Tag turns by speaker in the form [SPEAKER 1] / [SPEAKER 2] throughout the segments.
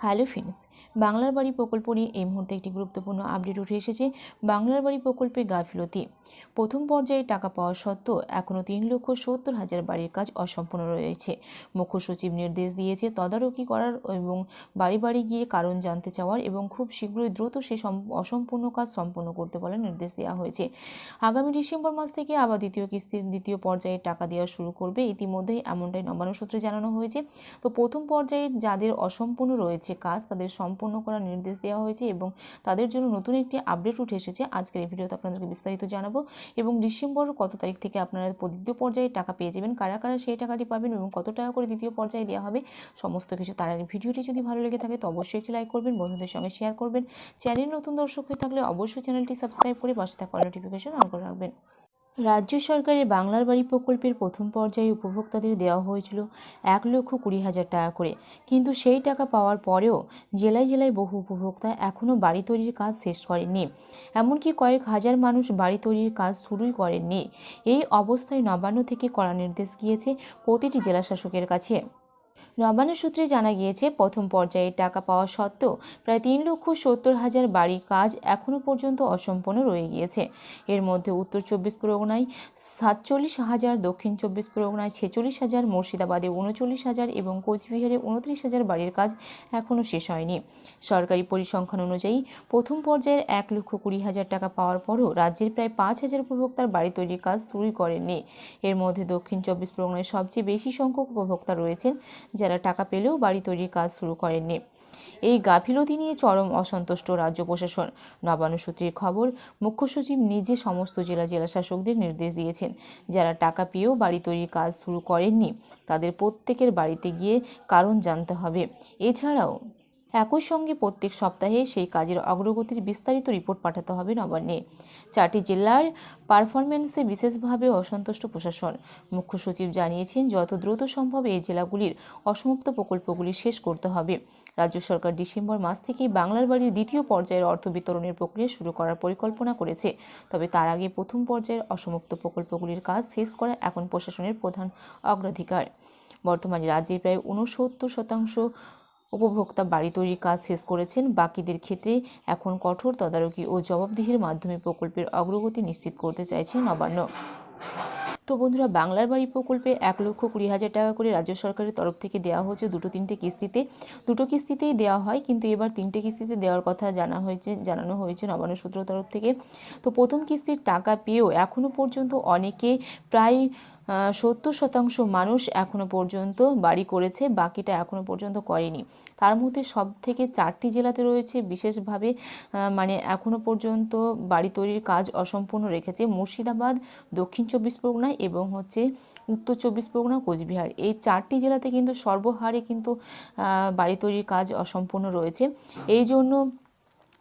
[SPEAKER 1] Hello friends বাংলার বাড়ি প্রকল্প নিয়ে এই মুহূর্তে একটি গুরুত্বপূর্ণ আপডেট উঠে এসেছে বাংলার বাড়ি প্রকল্পে গাফিলতি। প্রথম পর্যায়ে টাকা পাওয়া সত্ত্বেও এখনও তিন লক্ষ সত্তর হাজার বাড়ির কাজ অসম্পূর্ণ রয়েছে। মুখ্য সচিব নির্দেশ দিয়েছে তদারকি করার এবং বাড়ি বাড়ি গিয়ে কারণ জানতে চাওয়ার এবং খুব শীঘ্রই দ্রুত সে সম- অসম্পূর্ণ কাজ সম্পূর্ণ করতে বলে নির্দেশ দেওয়া হয়েছে। আগামী ডিসেম্বর মাস থেকে আবার দ্বিতীয় কিস্তির দ্বিতীয় পর্যায়ে টাকা দেওয়া শুরু করবে। ইতিমধ্যেই এমনটাই নবান্ন সূত্রে জানানো হয়েছে। তো প্রথম পর্যায়ে যাদের অসম্পূর্ণ রয়েছে কাজ তাদের সম্পূর্ণ করার নির্দেশ দেওয়া হয়েছে এবং তাদের জন্য নতুন একটি আপডেট উঠে এসেছে। আজকের এই ভিডিওতে আপনাদেরকে বিস্তারিত জানাব এবং ডিসেম্বর কত তারিখ থেকে আপনারা দ্বিতীয় পর্যায়ে টাকা পেয়ে যাবেন, কারা কারা সেই টাকাটি পাবেন এবং কত টাকা করে দ্বিতীয় পর্যায়ে দেওয়া হবে সমস্ত কিছু তার আগে ভিডিওটি যদি ভালো লেগে থাকে তো অবশ্যই একটি লাইক করবেন, বন্ধুদের সঙ্গে শেয়ার করবেন। চ্যানেল নতুন দর্শক হয়ে থাকলে অবশ্যই চ্যানেলটি সাবস্ক্রাইব করে পাশে থাকা নোটিফিকেশন অন করে রাখবেন। রাজ্য সরকারের বাংলার বাড়ি প্রকল্পের প্রথম পর্যায়ে উপভোক্তাদের দেওয়া হয়েছিল এক লক্ষ কুড়ি হাজার টাকা করে। কিন্তু সেই টাকা পাওয়ার পরেও জেলায় জেলায় বহু উপভোক্তা এখনও বাড়ি তৈরির কাজ শেষ করেননি। এমনকি কয়েক হাজার মানুষ বাড়ি তৈরির কাজ শুরুই করেননি। এই অবস্থায় নবান্ন থেকে কড়া নির্দেশ গিয়েছে প্রতিটি জেলাশাসকের কাছে। নবান্ন সূত্রে জানা গিয়েছে, প্রথম পর্যায়ে টাকা পাওয়া সত্ত্বেও প্রায় তিন লক্ষ সত্তর হাজার বাড়ির কাজ এখনও পর্যন্ত অসম্পন্ন রয়ে গিয়েছে। এর মধ্যে উত্তর চব্বিশ পরগনায় সাতচল্লিশ হাজার, দক্ষিণ চব্বিশ পরগনায় ছেচল্লিশ হাজার, মুর্শিদাবাদে উনচল্লিশ হাজার এবং কোচবিহারে উনত্রিশ হাজার বাড়ির কাজ এখনও শেষ হয়নি। সরকারি পরিসংখ্যান অনুযায়ী, প্রথম পর্যায়ের এক লক্ষ কুড়ি হাজার টাকা পাওয়ার পরও রাজ্যের প্রায় পাঁচ হাজার উপভোক্তার বাড়ি তৈরির কাজ শুরুই করেননি। এর মধ্যে দক্ষিণ চব্বিশ পরগনায় সবচেয়ে বেশি সংখ্যক উপভোক্তা রয়েছেন যারা টাকা পেলেও বাড়ি তৈরির কাজ শুরু করেননি। এই গাফিলতি নিয়ে চরম অসন্তুষ্ট রাজ্য প্রশাসন। নবান্ন সূত্রের খবর, মুখ্য সচিব নিজে সমস্ত জেলা জেলাশাসকদের নির্দেশ দিয়েছেন, যারা টাকা পেয়েও বাড়ি তৈরির কাজ শুরু করেননি, তাদের প্রত্যেকের বাড়িতে গিয়ে কারণ জানতে হবে। এছাড়াও একই সঙ্গে প্রত্যেক সপ্তাহে সেই কাজের অগ্রগতির বিস্তারিত রিপোর্ট পাঠাতে হবে নবান্নে। চারটি জেলার পারফরমেন্সে বিশেষভাবে অসন্তুষ্ট প্রশাসন। মুখ্য সচিব জানিয়েছেন, যত দ্রুত সম্ভব এই জেলাগুলির অসমাপ্ত প্রকল্পগুলি শেষ করতে হবে। রাজ্য সরকার ডিসেম্বর মাস থেকেই বাংলার বাড়ির দ্বিতীয় পর্যায়ের অর্থ বিতরণের প্রক্রিয়া শুরু করার পরিকল্পনা করেছে। তবে তার আগে প্রথম পর্যায়ের অসমাপ্ত প্রকল্পগুলির কাজ শেষ করা এখন প্রশাসনের প্রধান অগ্রাধিকার। বর্তমানে রাজ্যের প্রায় ঊনসত্তর শতাংশ উপভোক্তা বাড়ি তৈরির কাজ শেষ করেছেন। বাকিদের ক্ষেত্রে এখন কঠোর তদারকি ও জবাবদিহির মাধ্যমে প্রকল্পের অগ্রগতি নিশ্চিত করতে চাইছে নবান্ন। তো বন্ধুরা, বাংলার বাড়ি প্রকল্পে এক লক্ষ কুড়ি হাজার টাকা করে রাজ্য সরকারের তরফ থেকে দেওয়া হয়েছে দুটো তিনটে কিস্তিতে। দুটো কিস্তিতেই দেওয়া হয়, কিন্তু এবার তিনটে কিস্তিতে দেওয়ার কথা জানা হয়েছে, জানানো হয়েছে নবান্ন সূত্র তরফ থেকে। তো প্রথম কিস্তির টাকা পেয়েও এখনও পর্যন্ত অনেকে প্রায় সত্তর শতাংশ মানুষ এখনও পর্যন্ত বাড়ি করেছে, বাকিটা এখনও পর্যন্ত করেনি। তার মধ্যে সব থেকে চারটি জেলাতে রয়েছে, বিশেষভাবে মানে এখনও পর্যন্ত বাড়ি তৈরির কাজ অসম্পূর্ণ রেখেছে মুর্শিদাবাদ, দক্ষিণ চব্বিশ পরগনা এবং হচ্ছে উত্তর চব্বিশ পরগনা, কোচবিহার। এই চারটি জেলাতে কিন্তু সর্বহারে কিন্তু বাড়ি তৈরির কাজ অসম্পূর্ণ রয়েছে। এই জন্য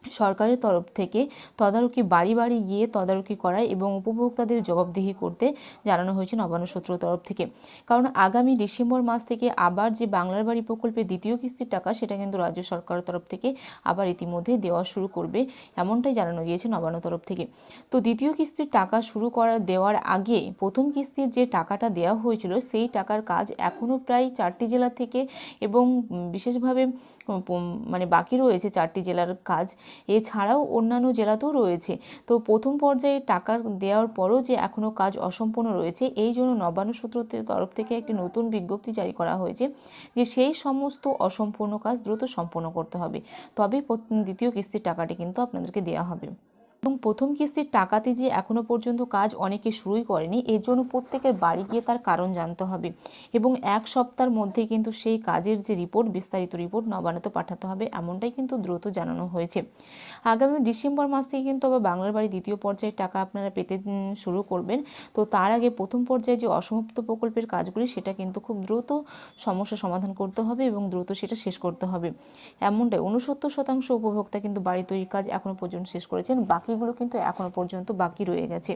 [SPEAKER 1] সরকারের তরফ থেকে তদারকি বাড়ি বাড়ি গিয়ে তদারকি করায় এবং উপভোক্তাদের জবাবদিহি করতে জানানো হয়েছে নবান্ন সূত্র তরফ থেকে। কারণ আগামী ডিসেম্বর মাস থেকে আবার যে বাংলার বাড়ি প্রকল্পে দ্বিতীয় কিস্তির টাকা, সেটা কিন্তু রাজ্য সরকারের তরফ থেকে আবার ইতিমধ্যে দেওয়া শুরু করবে এমনটাই জানানো গিয়েছে নবান্ন তরফ থেকে। তো দ্বিতীয় কিস্তির টাকা শুরু করা, দেওয়ার আগে প্রথম কিস্তির যে টাকাটা দেওয়া হয়েছিল, সেই টাকার কাজ এখনও প্রায় চারটি জেলা থেকে এবং বিশেষভাবে মানে বাকি রয়েছে চারটি জেলার কাজ। এছাড়াও অন্যান্য জেলাতেও রয়েছে। তো প্রথম পর্যায়ে টাকা দেওয়ার পরও যে এখনও কাজ অসম্পূর্ণ রয়েছে, এই জন্য নবান্ন সূত্রের তরফ থেকে একটি নতুন বিজ্ঞপ্তি জারি করা হয়েছে যে সেই সমস্ত অসম্পূর্ণ কাজ দ্রুত সম্পন্ন করতে হবে। তবে দ্বিতীয় কিস্তির টাকাটি কিন্তু আপনাদেরকে দেওয়া হবে। এবং প্রথম কিস্তির টাকাতে যে এখনও পর্যন্ত কাজ অনেকে শুরুই করেনি, এর জন্য প্রত্যেকের বাড়ি গিয়ে তার কারণ জানতে হবে এবং এক সপ্তাহের মধ্যে কিন্তু সেই কাজের যে রিপোর্ট, বিস্তারিত রিপোর্ট নবান্নতে পাঠাতে হবে, এমনটাই কিন্তু দ্রুত জানানো হয়েছে। আগামী ডিসেম্বর মাস থেকে কিন্তু আবার বাংলার বাড়ি দ্বিতীয় পর্যায়ের টাকা আপনারা পেতে শুরু করবেন। তো তার আগে প্রথম পর্যায়ে যে অসমাপ্ত প্রকল্পের কাজগুলি, সেটা কিন্তু খুব দ্রুত সমস্যা সমাধান করতে হবে এবং দ্রুত সেটা শেষ করতে হবে। এমনটাই, উনসত্তর শতাংশ উপভোক্তা কিন্তু বাড়ি তৈরির কাজ এখনও পর্যন্ত শেষ করেছেন বাকিগুলো কিন্তু এখনও পর্যন্ত বাকি রয়ে গেছে।